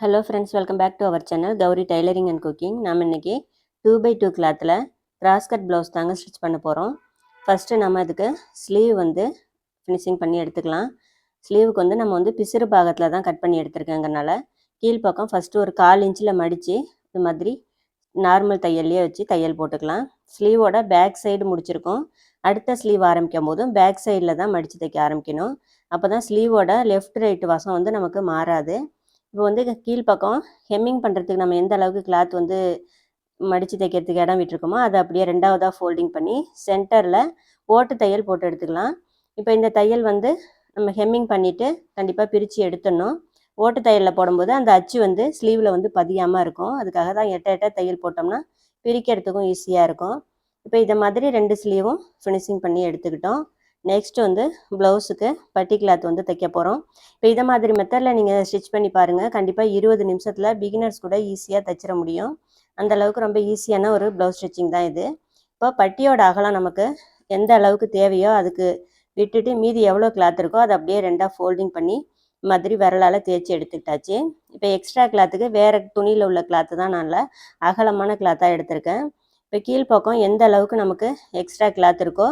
Hello friends welcome back to our channel Gauri tailoring and cooking நம்ம இன்றைக்கி two by two கிளாத்தில் cross cut blouse தாங்க stitch பண்ண போகிறோம் ஃபஸ்ட்டு நம்ம இதுக்கு ஸ்லீவ் வந்து ஃபினிஷிங் பண்ணி எடுத்துக்கலாம். ஸ்லீவுக்கு வந்து நம்ம வந்து பிசிறு பாகத்தில் தான் கட் பண்ணி எடுத்துருக்கேங்கிறனால கீழ்ப்பக்கம் ஃபஸ்ட்டு ஒரு கால் இன்ச்சில் மடித்து இது மாதிரி நார்மல் தையல்லையே வச்சு தையல் போட்டுக்கலாம். ஸ்லீவோட பேக் சைடு முடிச்சிருக்கோம். அடுத்த ஸ்லீவ் ஆரம்பிக்கும் போதும் பேக் சைடில் தான் மடித்து தைக்க ஆரம்பிக்கணும். அப்போ தான் ஸ்லீவோட லெஃப்ட் ரைட் வசம் வந்து நமக்கு மாறாது. இப்போ வந்து கீழ்ப்பக்கம் ஹெம்மிங் பண்ணுறதுக்கு நம்ம எந்த அளவுக்கு கிளாத் வந்து மடித்து தைக்கிறதுக்கு இடம் விட்டுருக்கோமோ அதை அப்படியே ரெண்டாவதாக ஃபோல்டிங் பண்ணி சென்டரில் ஓட்டு தையல் போட்டு எடுத்துக்கலாம். இப்போ இந்த தையல் வந்து நம்ம ஹெம்மிங் பண்ணிவிட்டு கண்டிப்பாக பிரித்து எடுத்துடணும். ஓட்டு தையலில் போடும்போது அந்த அச்சு வந்து ஸ்லீவில் வந்து பதியாமல் இருக்கும். அதுக்காக தான் எட்ட எட்ட தையல் போட்டோம்னா பிரிக்கிறதுக்கும் ஈஸியாக இருக்கும். இப்போ இதை மாதிரி ரெண்டு ஸ்லீவும் ஃபினிஷிங் பண்ணி எடுத்துக்கிட்டோம். நெக்ஸ்ட் வந்து ப்ளவுஸுக்கு பட்டி கிளாத் வந்து தைக்க போகிறோம் இப்போ இதை மாதிரி மெத்தடில் நீங்கள் ஸ்டிச் பண்ணி பாருங்கள் கண்டிப்பாக இருபது நிமிஷத்தில் பிகினர்ஸ் கூட ஈஸியாக தைச்சிட முடியும். அந்த அளவுக்கு ரொம்ப ஈஸியான ஒரு ப்ளவுஸ் ஸ்டிச்சிங் தான் இது. இப்போ பட்டியோட அகலம் நமக்கு எந்த அளவுக்கு தேவையோ அதுக்கு விட்டுட்டு மீதி எவ்வளோ கிளாத் இருக்கோ அதை அப்படியே ரெண்டாக ஃபோல்டிங் பண்ணி மாதிரி விரலால் தேய்ச்சி எடுத்துக்கிட்டாச்சு. இப்போ எக்ஸ்ட்ரா கிளாத்துக்கு வேறு துணியில் உள்ள கிளாத்து தான் நான் அகலமான கிளாத்தாக எடுத்திருக்கேன். இப்போ கீழ்ப்பக்கம் எந்த அளவுக்கு நமக்கு எக்ஸ்ட்ரா கிளாத் இருக்கோ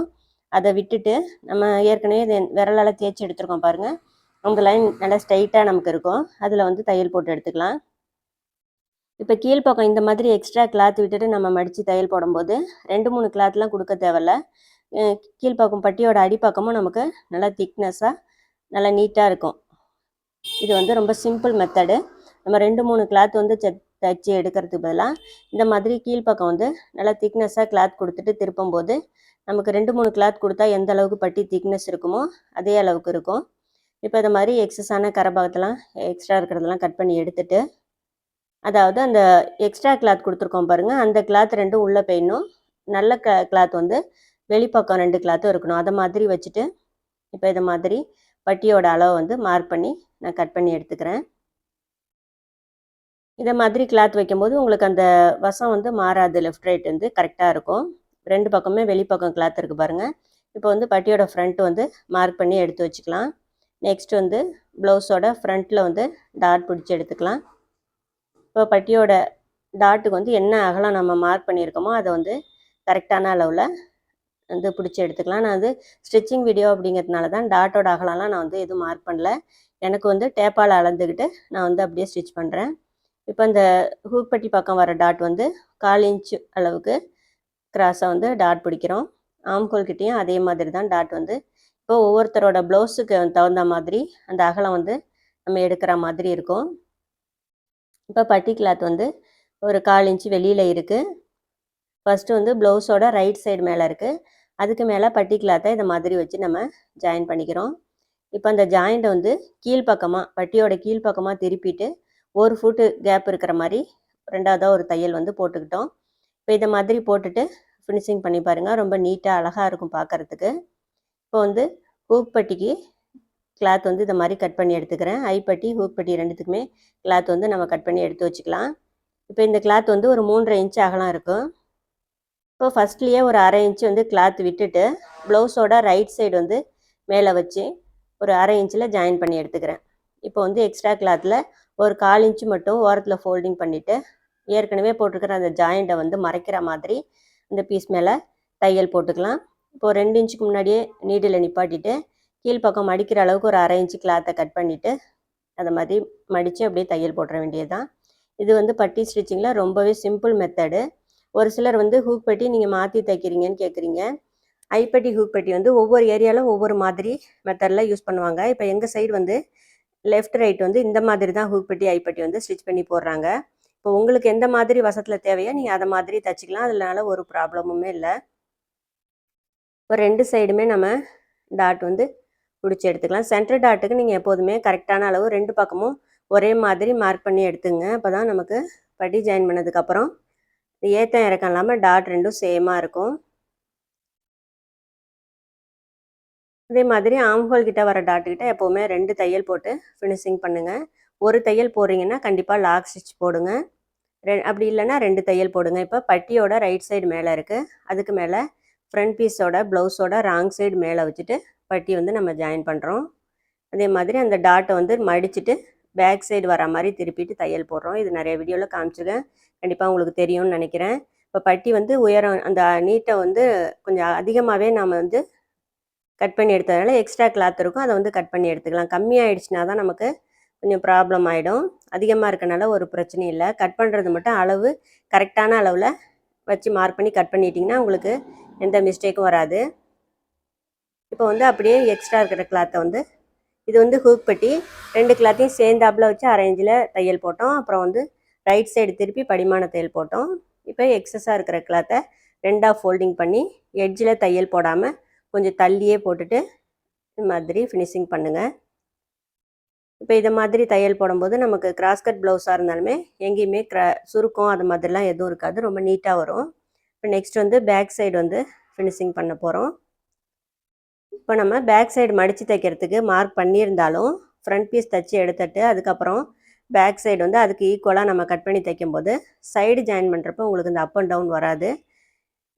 அதை விட்டுட்டு நம்ம ஏற்கனவே இது விரலால் தேய்ச்சி எடுத்துருக்கோம் பாருங்கள் அந்த லைன் நல்லா ஸ்ட்ரைட்டாக நமக்கு இருக்கும். அதில் வந்து தையல் போட்டு எடுத்துக்கலாம். இப்போ கீழ்ப்பக்கம் இந்த மாதிரி எக்ஸ்ட்ரா கிளாத் விட்டுட்டு நம்ம மடித்து தையல் போடும்போது ரெண்டு மூணு கிளாத்லாம் கொடுக்க தேவையில்ல. கீழ்ப்பக்கம் பட்டியோட அடிப்பக்கமும் நமக்கு நல்லா திக்னஸ்ஸாக நல்லா நீட்டாக இருக்கும். இது வந்து ரொம்ப சிம்பிள் மெத்தடு நம்ம ரெண்டு மூணு கிளாத் வந்து தைச்சி எடுக்கிறதுக்கு பதிலாக இந்த மாதிரி கீழ்ப்பக்கம் வந்து நல்லா திக்னஸ்ஸாக கிளாத் கொடுத்துட்டு திருப்பும் போது நமக்கு ரெண்டு மூணு கிளாத் கொடுத்தா எந்த அளவுக்கு பட்டி திக்னஸ் இருக்குமோ அதே அளவுக்கு இருக்கும். இப்போ இதை மாதிரி எக்ஸஸான கரபாகத்தெல்லாம் எக்ஸ்ட்ரா இருக்கிறதெல்லாம் கட் பண்ணி எடுத்துட்டு அதாவது அந்த எக்ஸ்ட்ரா கிளாத் கொடுத்துருக்கோம் பாருங்கள் அந்த கிளாத் ரெண்டும் உள்ளே போயிடணும். நல்ல க கிளாத் வந்து வெளிப்பக்கம் ரெண்டு கிளாத்தும் இருக்கணும். அதை மாதிரி வச்சுட்டு இப்போ இதை மாதிரி பட்டியோட அளவை வந்து மார்க் பண்ணி நான் கட் பண்ணி எடுத்துக்கிறேன். இதை மாதிரி கிளாத் வைக்கும்போது உங்களுக்கு அந்த வசம் வந்து மாறாது. லெஃப்ட் ரைட் வந்து கரெக்டாக இருக்கும். ரெண்டு பக்கமே வெளிப்பக்கம் கிளாத் இருக்குது பாருங்கள் இப்போ வந்து பட்டியோட ஃப்ரண்ட் வந்து மார்க் பண்ணி எடுத்து வச்சுக்கலாம். நெக்ஸ்ட் வந்து ப்ளவுஸோட ஃப்ரண்ட்டில் வந்து டாட் பிடிச்சி எடுத்துக்கலாம். இப்போ பட்டியோட டாட்டுக்கு வந்து என்ன அகலம் நம்ம மார்க் பண்ணியிருக்கோமோ அதை வந்து கரெக்டான அளவில் வந்து பிடிச்சி எடுத்துக்கலாம். நான் வந்து ஸ்டிச்சிங் வீடியோ அப்படிங்கிறதுனால தான் டாட்டோட அகலம்லாம் நான் வந்து எதுவும் மார்க் பண்ணல. எனக்கு வந்து டேப்பால் அளந்துக்கிட்டு நான் வந்து அப்படியே ஸ்டிச் பண்ணுறேன் இப்போ இந்த ஹூக்பட்டி பக்கம் வர டாட் வந்து கால் இன்ச்சு அளவுக்கு கிராஸாக வந்து டாட் பிடிக்கிறோம். ஆம்கோல்கிட்டையும் அதே மாதிரி தான் டாட் வந்து. இப்போ ஒவ்வொருத்தரோட ப்ளவுஸுக்கு தகுந்த மாதிரி அந்த அகலம் வந்து நம்ம எடுக்கிற மாதிரி இருக்கும். இப்போ பட்டி கிளாத் வந்து ஒரு கால் இன்ச்சு வெளியில் இருக்குது ஃபஸ்ட்டு வந்து ப்ளவுஸோட ரைட் சைடு மேலே இருக்குது அதுக்கு மேலே பட்டி கிளாத்தை இதை மாதிரி வச்சு நம்ம ஜாயின் பண்ணிக்கிறோம். இப்போ அந்த ஜாயிண்ட்டை வந்து கீழ்ப்பக்கமாக பட்டியோட கீழ்ப்பக்கமாக திருப்பிட்டு ஒரு ஃபுட்டு கேப் இருக்கிற மாதிரி ரெண்டாவதாக ஒரு தையல் வந்து போட்டுக்கிட்டோம். இப்போ இதை மாதிரி போட்டுட்டு ஃபினிஷிங் பண்ணி பாருங்கள் ரொம்ப நீட்டாக அழகாக இருக்கும் பார்க்குறதுக்கு இப்போ வந்து ஹூப்பட்டிக்கு கிளாத் வந்து இதை மாதிரி கட் பண்ணி எடுத்துக்கிறேன். ஐப்பட்டி ஹூப்பட்டி ரெண்டுத்துக்குமே கிளாத் வந்து நம்ம கட் பண்ணி எடுத்து வச்சுக்கலாம். இப்போ இந்த கிளாத் வந்து ஒரு மூன்றரை இன்ச் அகலம் இருக்கும். இப்போ ஃபஸ்ட்லேயே ஒரு அரை இன்ச்சு வந்து கிளாத் விட்டுட்டு ப்ளவுஸோட ரைட் சைடு வந்து மேலே வச்சு ஒரு அரை இன்ச்சில் ஜாயின் பண்ணி எடுத்துக்கிறேன். இப்போ வந்து எக்ஸ்ட்ரா கிளாத்தில் ஒரு கால் இன்ச்சு மட்டும் ஓரத்தில் ஃபோல்டிங் பண்ணிவிட்டு ஏற்கனவே போட்டிருக்கிற அந்த ஜாயிண்ட்டை வந்து மறைக்கிற மாதிரி இந்த பீஸ் மேலே தையல் போட்டுக்கலாம். இப்போது ரெண்டு இன்ச்சுக்கு முன்னாடியே நீடில் நிப்பாட்டிட்டு கீழ்ப்பக்கம் மடிக்கிற அளவுக்கு ஒரு அரை இன்ச்சு கிளாத்தை கட் பண்ணிவிட்டு அதை மாதிரி மடித்து அப்படியே தையல் போட்டுற வேண்டியது தான் இது வந்து பட்டி ஸ்டிச்சிங்கில் ரொம்பவே சிம்பிள் மெத்தடு ஒரு சிலர் வந்து ஹூக் பட்டி நீங்கள் மாற்றி தைக்கிறீங்கன்னு கேட்குறீங்க ஐப்பட்டி ஹூக் பட்டி வந்து ஒவ்வொரு ஏரியாவில் ஒவ்வொரு மாதிரி மெத்தடில் யூஸ் பண்ணுவாங்க. இப்போ எங்கள் சைடு வந்து லெஃப்ட் ரைட் வந்து இந்த மாதிரி தான் ஹூக் பட்டி ஐப்பட்டி வந்து ஸ்டிச் பண்ணி போடுறாங்க. இப்போ உங்களுக்கு எந்த மாதிரி வசத்தில் தேவையோ நீங்கள் அதை மாதிரி தைச்சிக்கலாம். அதனால ஒரு ப்ராப்ளமுமே இல்லை. இப்போ ரெண்டு சைடுமே நம்ம டாட் வந்து பிடிச்சி எடுத்துக்கலாம். சென்டர் டாட்டுக்கு நீங்கள் எப்போதுமே கரெக்டான அளவு ரெண்டு பக்கமும் ஒரே மாதிரி மார்க் பண்ணி எடுத்துங்க. அப்போ தான் நமக்கு பட்டி ஜாயின் பண்ணதுக்கப்புறம் ஏத்தம் இறக்கம் இல்லாமல் டாட் ரெண்டும் சேமாக இருக்கும். அதே மாதிரி ஆம்ஹோல் கிட்ட வர டாட்டுக்கிட்ட எப்போவுமே ரெண்டு தையல் போட்டு ஃபினிஷிங் பண்ணுங்கள் ஒரு தையல் போடுறீங்கன்னா கண்டிப்பாக லாக் ஸ்டிச் போடுங்க. ரெ அப்படி இல்லைன்னா ரெண்டு தையல் போடுங்க. இப்போ பட்டியோட ரைட் சைடு மேலே இருக்குது அதுக்கு மேலே ஃப்ரண்ட் பீஸோட ப்ளவுஸோட ராங் சைடு மேலே வச்சுட்டு பட்டி வந்து நம்ம ஜாயின் பண்ணுறோம் அதே மாதிரி அந்த டாட்டை வந்து மடிச்சுட்டு பேக் சைடு வர மாதிரி திருப்பிட்டு தையல் போடுறோம். இது நிறைய வீடியோவில் காமிச்சிருக்கேன். கண்டிப்பாக உங்களுக்கு தெரியும்னு நினைக்கிறேன். இப்போ பட்டி வந்து உயரம் அந்த நீட்டை வந்து கொஞ்சம் அதிகமாகவே நாம் வந்து கட் பண்ணி எடுத்ததுனால எக்ஸ்ட்ரா கிளாத் இருக்கும். அதை வந்து கட் பண்ணி எடுத்துக்கலாம். கம்மியாகிடுச்சுனா தான் நமக்கு கொஞ்சம் ப்ராப்ளம் ஆகிடும் அதிகமாக இருக்கனால ஒரு பிரச்சனையும் இல்லை. கட் பண்ணுறது மட்டும் அளவு கரெக்டான அளவில் வச்சு மார்க் பண்ணி கட் பண்ணிட்டிங்கன்னா உங்களுக்கு எந்த மிஸ்டேக்கும் வராது. இப்போ வந்து அப்படியே எக்ஸ்ட்ரா இருக்கிற கிளாத்தை வந்து இது வந்து ஹூக் பட்டி. ரெண்டு கிளாத்தையும் சேர்ந்தாப்பில் வச்சு அரேஞ்சில் தையல் போட்டோம். அப்புறம் வந்து ரைட் சைடு திருப்பி படிமான தையல் போட்டோம். இப்போ எக்ஸஸாக இருக்கிற கிளாத்தை ரெண்டாக ஃபோல்டிங் பண்ணி எட்ஜில் தையல் போடாமல் கொஞ்சம் தள்ளியே போட்டுட்டு இது மாதிரி ஃபினிஷிங் பண்ணுங்கள் இப்போ இதை மாதிரி தையல் போடும்போது நமக்கு கிராஸ் கட் ப்ளவுஸாக இருந்தாலுமே எங்கேயுமே க்ரா சுருக்கம் அது மாதிரிலாம் எதுவும் இருக்காது. ரொம்ப நீட்டாக வரும். இப்போ நெக்ஸ்ட் வந்து பேக் சைடு வந்து ஃபினிஷிங் பண்ண போகிறோம் இப்போ நம்ம பேக் சைடு மடித்து தைக்கிறதுக்கு மார்க் பண்ணியிருந்தாலும் ஃப்ரண்ட் பீஸ் தைச்சி எடுத்துட்டு அதுக்கப்புறம் பேக் சைடு வந்து அதுக்கு ஈக்குவலாக நம்ம கட் பண்ணி தைக்கும்போது சைடு ஜாயின் பண்ணுறப்போ உங்களுக்கு இந்த அப் அண்ட் டவுன் வராது.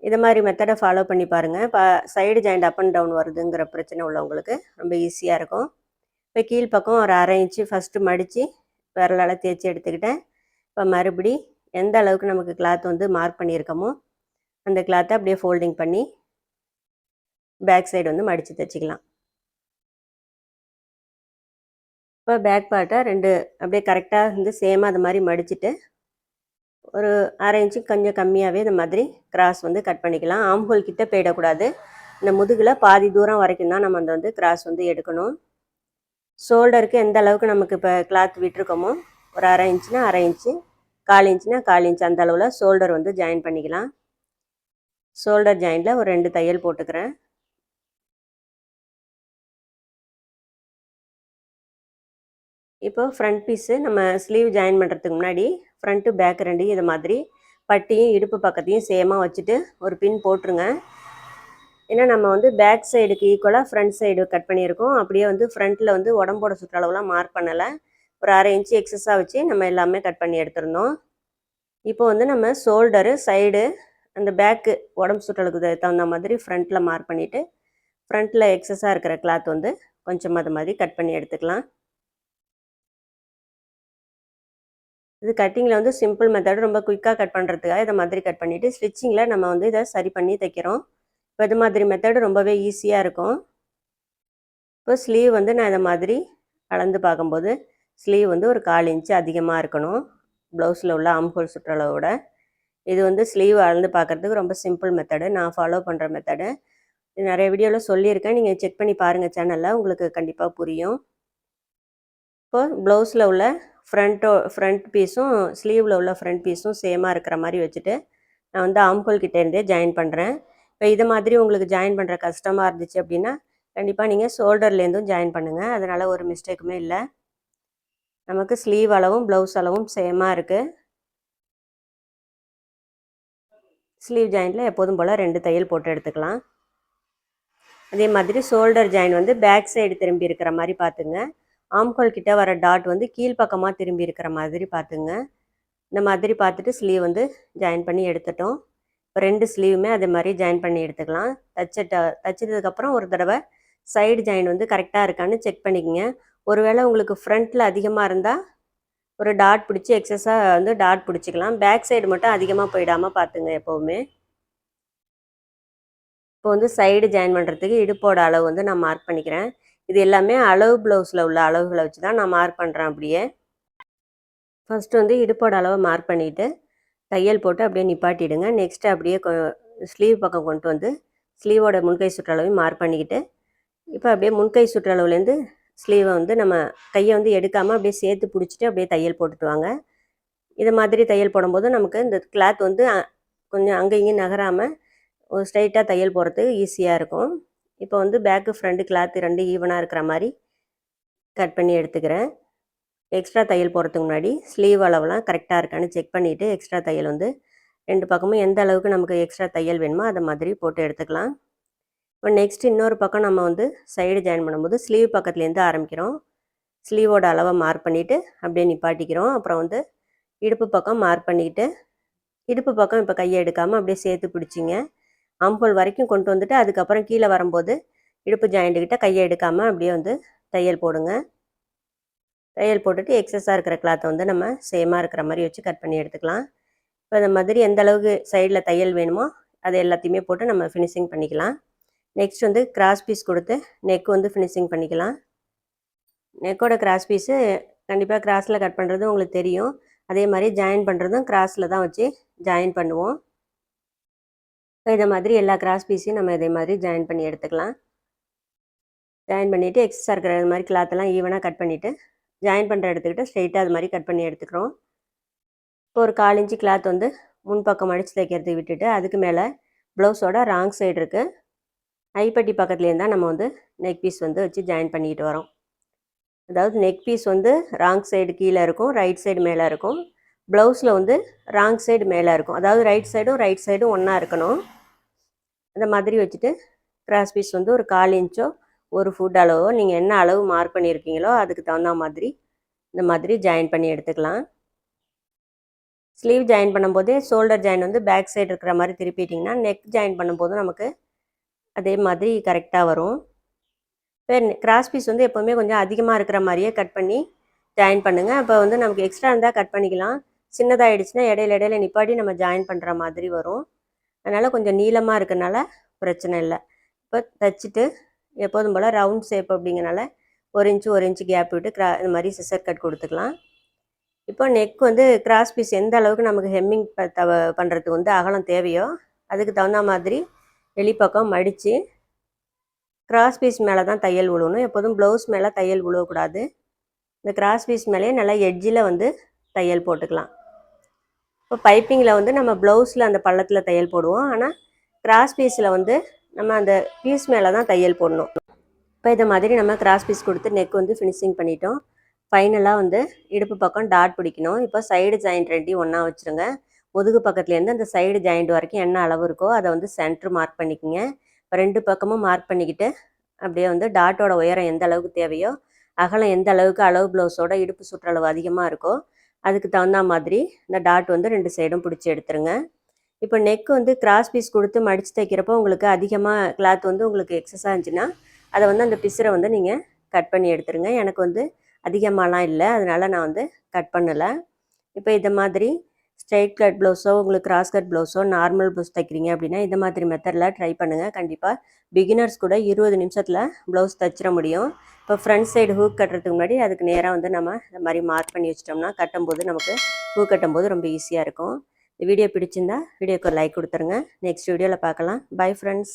இது மாதிரி மெத்தடை ஃபாலோ பண்ணி பாருங்கள் இப்போ side joint up and down வருதுங்கிற பிரச்சனை உள்ளவங்களுக்கு ரொம்ப ஈஸியாக இருக்கும். இப்போ கீழ்ப்பக்கம் ஒரு அரை இன்ச்சு ஃபஸ்ட்டு மடித்து விரலால் தேய்ச்சி எடுத்துக்கிட்டேன். இப்போ மறுபடி எந்த அளவுக்கு நமக்கு கிளாத் வந்து மார்க் பண்ணியிருக்கோமோ அந்த கிளாத்தை அப்படியே ஃபோல்டிங் பண்ணி பேக் சைடு வந்து மடித்து தைச்சிக்கலாம் இப்போ பேக் பார்ட்டை ரெண்டு அப்படியே கரெக்டாக வந்து சேமாக அது மாதிரி மடிச்சுட்டு ஒரு அரை இன்ச்சு கொஞ்சம் கம்மியாகவே இந்த மாதிரி கிராஸ் வந்து கட் பண்ணிக்கலாம். ஆம்ஹோல் கிட்டே போயிடக்கூடாது. இந்த முதுகில் பாதி தூரம் வரைக்கும் தான் நம்ம அந்த வந்து கிராஸ் வந்து எடுக்கணும். ஷோல்டருக்கு எந்த அளவுக்கு நமக்கு இப்போ கிளாத் விட்டுருக்கோமோ ஒரு அரை இன்ச்சுனா அரை இன்ச்சு கால் இன்ச்சுனா கால் இன்ச்சு அந்த அளவில் ஷோல்டர் வந்து ஜாயின் பண்ணிக்கலாம். ஷோல்டர் ஜாயிண்டில் ஒரு ரெண்டு தையல் போட்டுக்கிறேன். இப்போ ஃப்ரண்ட் பீஸு நம்ம ஸ்லீவ் ஜாயின் பண்ணுறதுக்கு முன்னாடி ஃப்ரண்ட்டு பேக் ரெண்டையும் இது மாதிரி பட்டியும் இடுப்பு பக்கத்தையும் சேமாக வச்சுட்டு ஒரு பின் போட்டுருங்க. ஏன்னா நம்ம வந்து பேக் சைடுக்கு ஈக்குவலாக ஃப்ரண்ட் சைடு கட் பண்ணியிருக்கோம். அப்படியே வந்து ஃப்ரண்ட்டில் வந்து உடம்போட சுற்றளவுலாம் மார்க் பண்ணலை. ஒரு அரை இன்ச்சு எக்ஸஸாக வச்சு நம்ம எல்லாமே கட் பண்ணி எடுத்துருந்தோம். இப்போ வந்து நம்ம ஷோல்டரு சைடு அந்த பேக்கு உடம்பு சுற்றலுக்கு தகுந்த மாதிரி ஃப்ரண்ட்டில் மார்க் பண்ணிவிட்டு ஃப்ரண்ட்டில் எக்ஸஸாக இருக்கிற கிளாத் வந்து கொஞ்சம் அது மாதிரி கட் பண்ணி எடுத்துக்கலாம். இது கட்டிங்கில் வந்து சிம்பிள் மெத்தட் ரொம்ப குயிக்காக கட் பண்ணுறதுக்காக இதை மாதிரி கட் பண்ணிவிட்டு ஸ்டிச்சிங்கில் நம்ம வந்து இதை சரி பண்ணி தைக்கிறோம். இப்போ இது மாதிரி மெத்தடு ரொம்பவே ஈஸியாக இருக்கும். இப்போ ஸ்லீவ் வந்து நான் இதை மாதிரி அளந்து பார்க்கும்போது ஸ்லீவ் வந்து ஒரு கால் இன்ச்சு அதிகமாக இருக்கணும். ப்ளவுஸில் உள்ள ஆம்ஹோல் சுற்றளவோட இது வந்து ஸ்லீவ் அளந்து பார்க்குறதுக்கு ரொம்ப சிம்பிள் மெத்தடு நான் ஃபாலோ பண்ணுற மெத்தடு இது நிறைய வீடியோவில் சொல்லியிருக்கேன். நீங்கள் செக் பண்ணி பாருங்கள் சேனலில் உங்களுக்கு கண்டிப்பாக புரியும். இப்போது ப்ளவுஸில் உள்ள ஃப்ரண்ட்டோ ஃப்ரண்ட் பீஸும் ஸ்லீவில் உள்ள ஃப்ரண்ட் பீஸும் சேமாக இருக்கிற மாதிரி வச்சுட்டு நான் வந்து ஆம்கோல் கிட்டேருந்தே ஜாயின் பண்ணுறேன் இப்போ இது மாதிரி உங்களுக்கு ஜாயின் பண்ணுற கஷ்டமாக இருந்துச்சு அப்படின்னா கண்டிப்பாக நீங்கள் ஷோல்டர்லேருந்தும் ஜாயின் பண்ணுங்கள் அதனால் ஒரு மிஸ்டேக்குமே இல்லை. நமக்கு ஸ்லீவ் அளவும் ப்ளவுஸ் அளவும் சேமாக இருக்குது ஸ்லீவ் ஜாயிண்டில் எப்போதும் போல் ரெண்டு தையல் போட்டு எடுத்துக்கலாம். அதே மாதிரி ஷோல்டர் ஜாயின் வந்து பேக் சைடு திரும்பி இருக்கிற மாதிரி பார்த்துங்க. ஆம்கோல் கிட்ட வர டாட் வந்து கீழ்ப்பக்கமாக திரும்பி இருக்கிற மாதிரி பார்த்துங்க. இந்த மாதிரி பார்த்துட்டு ஸ்லீவ் வந்து ஜாயின் பண்ணி எடுத்துட்டோம். ரெண்டு ஸ்லீவுமே அதே மாதிரி ஜாயின் பண்ணி எடுத்துக்கலாம். தச்சிட்ட தச்சதுக்கப்புறம் ஒரு தடவை சைடு ஜாயின் வந்து கரெக்டாக இருக்கான்னு செக் பண்ணிக்கோங்க. ஒருவேளை உங்களுக்கு ஃப்ரண்ட்டில் அதிகமாக இருந்தால் ஒரு டாட் பிடிச்சி எக்ஸஸாக வந்து டாட் பிடிச்சிக்கலாம். பேக் சைடு மட்டும் அதிகமாக போயிடாமல் பார்த்துங்க எப்போவுமே. இப்போ வந்து சைடு ஜாயின் பண்ணுறதுக்கு இடுப்போட அளவு வந்து நான் மார்க் பண்ணிக்கிறேன். இது எல்லாமே அளவு ப்ளவுஸில் உள்ள அளவுகளை வச்சு தான் நான் மார்க் பண்ணுறேன் அப்படியே. ஃபஸ்ட்டு வந்து இடுப்போட அளவை மார்க் பண்ணிவிட்டு தையல் போட்டு அப்படியே நிப்பாட்டிடுங்க. நெக்ஸ்ட்டு அப்படியே ஸ்லீவ் பக்கம் கொண்டு வந்து ஸ்லீவோட முன்கை சுற்றளவையும் மார்க் பண்ணிக்கிட்டு இப்போ அப்படியே முன்கை சுற்றளவுலேருந்து ஸ்லீவை வந்து நம்ம கையை வந்து எடுக்காமல் அப்படியே சேர்த்து பிடிச்சிட்டு அப்படியே தையல் போட்டுட்டு வாங்க. இது மாதிரி தையல் போடும்போது நமக்கு இந்த கிளாத் வந்து கொஞ்சம் அங்கே இங்கேயும் நகராமல் ஒரு ஸ்ட்ரைட்டாக தையல் போடுறதுக்கு ஈஸியாக இருக்கும். இப்போ வந்து பேக்கு ஃப்ரண்ட்டு கிளாத்து ரெண்டு ஈவனாக இருக்கிற மாதிரி கட் பண்ணி எடுத்துக்கிறேன். எக்ஸ்ட்ரா தையல் போகிறதுக்கு முன்னாடி ஸ்லீவ் அளவுலாம் கரெக்டாக இருக்கான்னு செக் பண்ணிவிட்டு எக்ஸ்ட்ரா தையல் வந்து ரெண்டு பக்கமும் எந்த அளவுக்கு நமக்கு எக்ஸ்ட்ரா தையல் வேணுமோ அதை மாதிரி போட்டு எடுத்துக்கலாம். இப்போ நெக்ஸ்ட் இன்னொரு பக்கம் நம்ம வந்து சைடு ஜாயின் பண்ணும்போது ஸ்லீவ் பக்கத்துலேருந்து ஆரம்பிக்கிறோம். ஸ்லீவோட அளவை மார்க் பண்ணிவிட்டு அப்படியே நிப்பாட்டிக்கிறோம். அப்புறம் வந்து இடுப்பு பக்கம் மார்க் பண்ணிக்கிட்டு இடுப்பு பக்கம் இப்போ கையை எடுக்காமல் அப்படியே சேர்த்து பிடிச்சிங்க. ஆம்போல் வரைக்கும் கொண்டு வந்துட்டு அதுக்கப்புறம் கீழே வரும்போது இடுப்பு ஜாயிண்ட்டுக்கிட்ட கையை எடுக்காமல் அப்படியே வந்து தையல் போடுங்க. தையல் போட்டுட்டு எக்ஸஸாக இருக்கிற கிளாத்தை வந்து நம்ம சேமாக இருக்கிற மாதிரி வச்சு கட் பண்ணி எடுத்துக்கலாம். இப்போ இந்த மாதிரி எந்த அளவுக்கு சைடில் தையல் வேணுமோ அது எல்லாத்தையுமே போட்டு நம்ம ஃபினிஷிங் பண்ணிக்கலாம். நெக்ஸ்ட் வந்து கிராஸ் பீஸ் கொடுத்து நெக் வந்து ஃபினிஷிங் பண்ணிக்கலாம். நெக்கோட கிராஸ் பீஸு கண்டிப்பாக கிராஸில் கட் பண்ணுறது உங்களுக்கு தெரியும். அதே மாதிரி ஜாயின் பண்ணுறதும் கிராஸில் தான் வச்சு ஜாயின் பண்ணுவோம். இப்போ இதை மாதிரி எல்லா கிராஸ் பீஸையும் நம்ம இதே மாதிரி ஜாயின் பண்ணி எடுத்துக்கலாம். ஜாயின் பண்ணிவிட்டு எக்ஸஸாக இருக்கிற இது மாதிரி கிளாத்தெல்லாம் ஈவனாக கட் பண்ணிவிட்டு ஜாயின் பண்ணுற இடத்துக்கிட்ட ஸ்ட்ரெயிட்டாக அது மாதிரி கட் பண்ணி எடுத்துக்கிறோம். இப்போ ஒரு கால் இன்ச்சு கிளாத் வந்து முன்பக்கம் அடித்து தைக்கிறதுக்கு விட்டுட்டு அதுக்கு மேலே ப்ளவுஸோட ராங் சைடு இருக்குது ஐப்பட்டி பக்கத்துலேருந்து தான் நம்ம வந்து நெக் பீஸ் வந்து வச்சு ஜாயின் பண்ணிக்கிட்டு வரோம். அதாவது நெக் பீஸ் வந்து ராங் சைடு கீழே இருக்கும் ரைட் சைடு மேலே இருக்கும். ப்ளவுஸில் வந்து ராங் சைடு மேலே இருக்கும். அதாவது ரைட் சைடும் ரைட் சைடும் ஒன்றா இருக்கணும். அந்த மாதிரி வச்சுட்டு கிராஸ் பீஸ் வந்து ஒரு கால் இன்ச்சோ ஒரு ஃபுட் அளவோ நீங்கள் என்ன அளவு மார்க் பண்ணியிருக்கீங்களோ அதுக்கு தகுந்த மாதிரி இந்த மாதிரி ஜாயின் பண்ணி எடுத்துக்கலாம். ஸ்லீவ் ஜாயின் பண்ணும்போதே ஷோல்டர் ஜாயின் வந்து பேக் சைடு இருக்கிற மாதிரி திருப்பிட்டிங்கன்னா நெக் ஜாயின் பண்ணும்போது நமக்கு அதே மாதிரி கரெக்டாக வரும். இப்போ கிராஸ் பீஸ் வந்து எப்போவுமே கொஞ்சம் அதிகமாக இருக்கிற மாதிரியே கட் பண்ணி ஜாயின் பண்ணுங்கள் அப்போ வந்து நமக்கு எக்ஸ்ட்ரா இருந்தால் கட் பண்ணிக்கலாம். சின்னதாகிடுச்சுன்னா இடையில இடையில நிப்பாடி நம்ம ஜாயின் பண்ணுற மாதிரி வரும். அதனால் கொஞ்சம் நீளமாக இருக்கனால பிரச்சனை இல்லை. இப்போ தைச்சிட்டு எப்போதும் போல் ரவுண்ட் ஷேப் அப்படிங்கிறனால ஒரு இன்ச்சு ஒரு இன்ச்சு கேப் விட்டு கிரா இந்த மாதிரி சிசர் கட் கொடுத்துக்கலாம். இப்போ நெக் வந்து கிராஸ் பீஸ் எந்த அளவுக்கு நமக்கு ஹெம்மிங் தவ பண்ணுறதுக்கு வந்து அகலம் தேவையோ அதுக்கு தகுந்த மாதிரி வெளிப்பக்கம் மடித்து கிராஸ் பீஸ் மேலே தான் தையல் விழுணும் எப்போதும் ப்ளவுஸ் மேலே தையல் விழுவக்கூடாது இந்த கிராஸ் பீஸ் மேலேயே நல்லா எட்ஜில் வந்து தையல் போட்டுக்கலாம். இப்போ பைப்பிங்கில் வந்து நம்ம ப்ளவுஸில் அந்த பள்ளத்தில் தையல் போடுவோம். ஆனால் கிராஸ் பீஸில் வந்து நம்ம அந்த பீஸ் மேலே தான் தையல் போடணும். இப்போ இதை மாதிரி நம்ம கிராஸ் பீஸ் கொடுத்து நெக் வந்து ஃபினிஷிங் பண்ணிட்டோம். ஃபைனலாக வந்து இடுப்பு பக்கம் டாட் பிடிக்கணும். இப்போ சைடு ஜாயிண்ட் ரெண்டையும் ஒன்றா வச்சுருங்க. முதுகு பக்கத்துலேருந்து அந்த சைடு ஜாயிண்ட் வரைக்கும் என்ன அளவு இருக்கோ அதை வந்து சென்ட்ரு மார்க் பண்ணிக்கோங்க. இப்போ ரெண்டு பக்கமும் மார்க் பண்ணிக்கிட்டு அப்படியே வந்து டாட்டோட உயரம் எந்த அளவுக்கு தேவையோ அகலம் எந்த அளவுக்கு அளவு ப்ளவுஸோட இடுப்பு சுற்றளவு அதிகமாக இருக்கோ அதுக்கு தகுந்த மாதிரி இந்த டாட் வந்து ரெண்டு சைடும் பிடிச்சி எடுத்துருங்க. இப்போ நெக் வந்து கிராஸ் பீஸ் கொடுத்து மடித்து தைக்கிறப்போ உங்களுக்கு அதிகமாக கிளாத் வந்து உங்களுக்கு எக்ஸஸாக இருந்துச்சுன்னா அதை வந்து அந்த பிசரை வந்து நீங்கள் கட் பண்ணி எடுத்துருங்க. எனக்கு வந்து அதிகமாகலாம் இல்லை. அதனால் நான் வந்து கட் பண்ணலை. இப்போ இதை மாதிரி ஸ்ட்ரைட் கட் ப்ளவுஸோ உங்களுக்கு கிராஸ் கட் ப்ளவுஸோ நார்மல் ப்ளவுஸ் தைக்கிறீங்க அப்படின்னா இந்த மாதிரி மெத்தடில் ட்ரை பண்ணுங்கள் கண்டிப்பாக பிகினர்ஸ் கூட இருபது நிமிஷத்தில் ப்ளவுஸ் தைச்சிட முடியும். இப்போ ஃப்ரண்ட் சைடு ஹூக் கட்டுறதுக்கு முன்னாடி அதுக்கு நேராக வந்து நம்ம இந்த மாதிரி மார்க் பண்ணி வச்சிட்டோம்னா கட்டும்போது நமக்கு ஹூக் கட்டும்போது ரொம்ப ஈஸியாக இருக்கும். வீடியோ பிடிச்சிருந்தா வீடியோக்கு ஒரு லைக் கொடுத்துருங்க. நெக்ஸ்ட் வீடியோவில் பார்க்கலாம். Bye friends